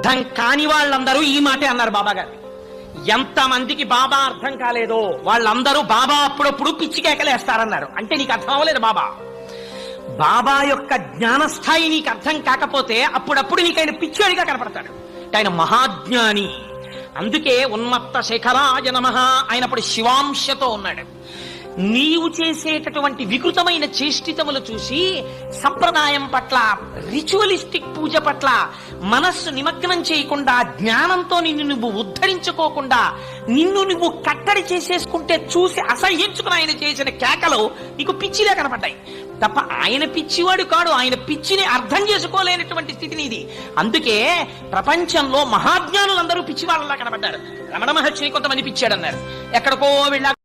అర్థం కాని వాళ్ళందరూ ఈ మాటే అన్నారు బాబా గారు ఎంతమందికి బాబా అర్థం కాలేదో వాళ్ళందరూ బాబా అప్పుడప్పుడు పిచ్చి కేకలేస్తారన్నారు. అంటే నీకు అర్థం అవ్వలేదు బాబా. బాబా యొక్క జ్ఞానస్థాయి నీకు అర్థం కాకపోతే అప్పుడప్పుడు నీకు ఆయన పిచ్చోడిగా కనపడతాడు. ఆయన మహాజ్ఞాని. అందుకే ఉన్మత్త శేఖరాజ నమ. ఆయన అప్పుడు శివాంశతో ఉన్నాడు. నీవు చేసేటటువంటి వికృతమైన చేష్టితములు చూసి సంప్రదాయం పట్ల రిచువలిస్టిక్ పూజ పట్ల మనస్సు నిమగ్నం చేయకుండా జ్ఞానంతో నిన్ను నువ్వు ఉద్ధరించుకోకుండా నిన్ను నువ్వు కట్టడి చేసేసుకుంటే చూసి అసహ్యించుకుని ఆయన చేసిన కేకలు నీకు పిచ్చిలే కనపడ్డాయి. తప్ప ఆయన పిచ్చివాడు కాడు ఆయన పిచ్చిని అర్థం చేసుకోలేనటువంటి స్థితిని ఇది అందుకే ప్రపంచంలో మహాజ్ఞానులందరూ పిచ్చివాళ్ళలా కనబడ్డారు రమణ మహర్షిని కొంతమంది పిచ్చాడన్నారు. ఎక్కడికో వెళ్ళా